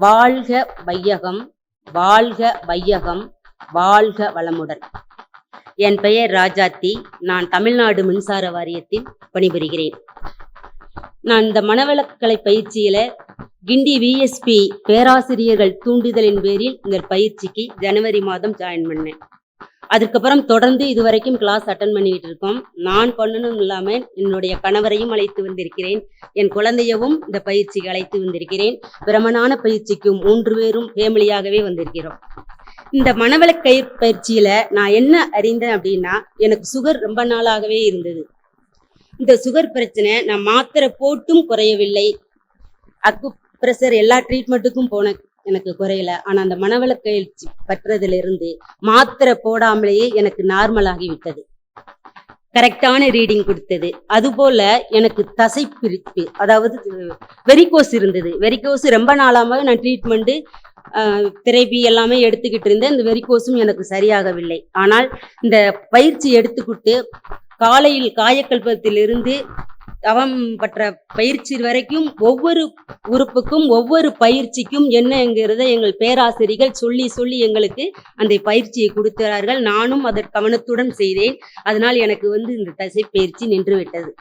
வாழ்க வையகம் வாழ்க வையகம் வாழ்க வளமுடன். என் பெயர் ராஜாத்தி. நான் தமிழ்நாடு மின்சார வாரியத்தில் பணிபுரிகிறேன். நான் இந்த மனவளக்கலை பயிற்சியில கிண்டி விஎஸ்பி பேராசிரியர்கள் தூண்டுதலின் பேரில் இந்த பயிற்சிக்கு ஜனவரி மாதம் ஜாயின் பண்ணேன். அதுக்கப்புறம் தொடர்ந்து இதுவரைக்கும் கிளாஸ் அட்டன் பண்ணிக்கிட்டு இருக்கோம். நான் பண்ணணும் இல்லாமல் என்னுடைய கணவரையும் அழைத்து வந்திருக்கிறேன். என் குழந்தையவும் இந்த பயிற்சிக்கு அழைத்து வந்திருக்கிறேன். பிரமனான பயிற்சிக்கு மூன்று பேரும் ஃபேமிலியாகவே வந்திருக்கிறோம். இந்த மனவளக்கை பயிற்சியில நான் என்ன அறிந்தேன் அப்படின்னா எனக்கு சுகர் ரொம்ப நாளாகவே இருந்தது. இந்த சுகர் பிரச்சனை நான் மாத்திரை போட்டும் குறையவில்லை. அக்கு பிரஷர் எல்லா ட்ரீட்மெண்ட்டுக்கும் போன எனக்கு குறையல. ஆனா அந்த மனவளக்கயிற்சி பற்றதுல இருந்து மாத்திரை போடாமலேயே எனக்கு நார்மல் ஆகிவிட்டது கரெக்டான ரீடிங் கொடுத்தது. அதுபோல எனக்கு தசை பிரிப்பு அதாவது வெரிகோஸ் இருந்தது. வெரிகோஸ் ரொம்ப நாளாம நான் ட்ரீட்மெண்ட்டு திரைப்பி எல்லாமே எடுத்துக்கிட்டு இருந்தேன். இந்த வெரிகோஸும் எனக்கு சரியாகவில்லை. ஆனால் இந்த பயிற்சி எடுத்துக்கிட்டு காலையில் காயக்கல்பத்திலிருந்து தவம் பற்ற பயிற்சி வரைக்கும் ஒவ்வொரு உறுப்புக்கும் ஒவ்வொரு பயிற்சிக்கும் என்னங்கிறத எங்கள் பேராசிரியர்கள் சொல்லி சொல்லி எங்களுக்கு அந்த பயிற்சியை கொடுத்தார்கள். நானும் அதை கவனத்துடன் செய்தேன். அதனால் எனக்கு வந்து இந்த தசை பயிற்சி நின்று விட்டது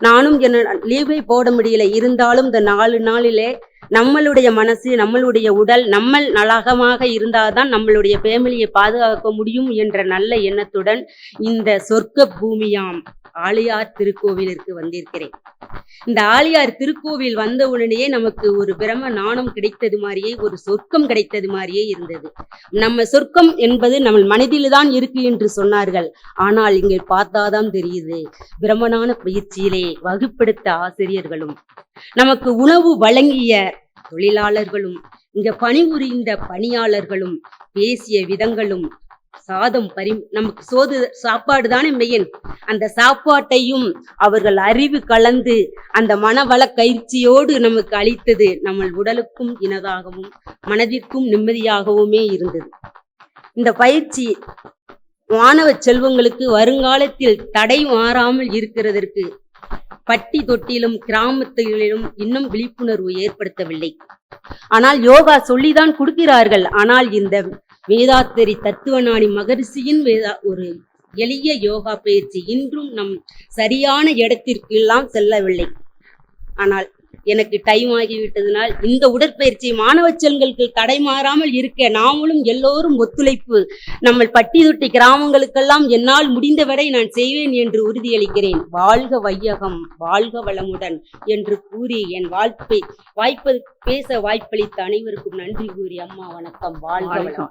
நானும் என்ன லீவை போட முடியல. இருந்தாலும் இந்த நாலு நாளிலே நம்மளுடைய மனசு நம்மளுடைய உடல் நம்ம நலகமாக இருந்தால்தான் நம்மளுடைய ஃபேமிலியை பாதுகாக்க முடியும் என்ற நல்ல எண்ணத்துடன் இந்த சொர்க்க பூமியாம் ஆழியார் திருக்கோவிலிற்கு வந்திருக்கிறேன். இந்த ஆழியார் திருக்கோவில் வந்த உடனேயே நமக்கு ஒரு பிரம நாணம் கிடைத்தது மாதிரியே ஒரு சொர்க்கம் கிடைத்தது மாதிரியே இருந்தது. நம்ம சொர்க்கம் என்பது நம்ம மனதில்தான் இருக்கு என்று சொன்னார்கள். ஆனால் இங்கே பார்த்தாதான் தெரியுது பிரமனான பயிற்சியிலே வகுப்படுத்த ஆசிரியர்களும் நமக்கு உணவு வழங்கிய தொழிலாளர்களும் இங்க பணிபுரிந்த பணியாளர்களும் பேசிய விதங்களும் சாதம் பரி நமக்கு சோது சாப்பாடு தானே மெயின் அந்த சாப்பாட்டையும் அவர்கள் அறிவு கலந்து அந்த மனவள கயிற்சியோடு நமக்கு அளித்தது நம்ம உடலுக்கும் இனதாகவும் மனதிற்கும் நிம்மதியாகவுமே இருந்தது. இந்த பயிற்சி மாணவ செல்வங்களுக்கு வருங்காலத்தில் தடை மாறாமல் இருக்கிறதற்கு பட்டி தொட்டிலும் கிராமத்திலும் இன்னும் விழிப்புணர்வு ஏற்படுத்தவில்லை. ஆனால் யோகா சொல்லிதான் கொடுக்கிறார்கள். ஆனால் இந்த வேதாத்திரி தத்துவஞானி மகரிஷியின் வேதா ஒரு எளிய யோகா பயிற்சி இன்றும் நம் சரியான இடத்திற்கு எல்லாம் செல்லவில்லை. ஆனால் எனக்கு டைம் ஆகிவிட்டதனால் இந்த உடற்பயிற்சி மாணவ செல்களுக்கு தடை மாறாமல் இருக்க நாமளும் எல்லோரும் ஒத்துழைப்பு. நம்ம பட்டி தொட்டி கிராமங்களுக்கெல்லாம் என்னால் முடிந்தவரை நான் செய்வேன் என்று உறுதியளிக்கிறேன். வாழ்க வையகம் வாழ்க வளமுடன் என்று கூறி என் வாழ்ப்பை வாய்ப்பு பேச வாய்ப்பளித்த அனைவருக்கும் நன்றி கூறி அம்மா வணக்கம். வாழ்க வளம்.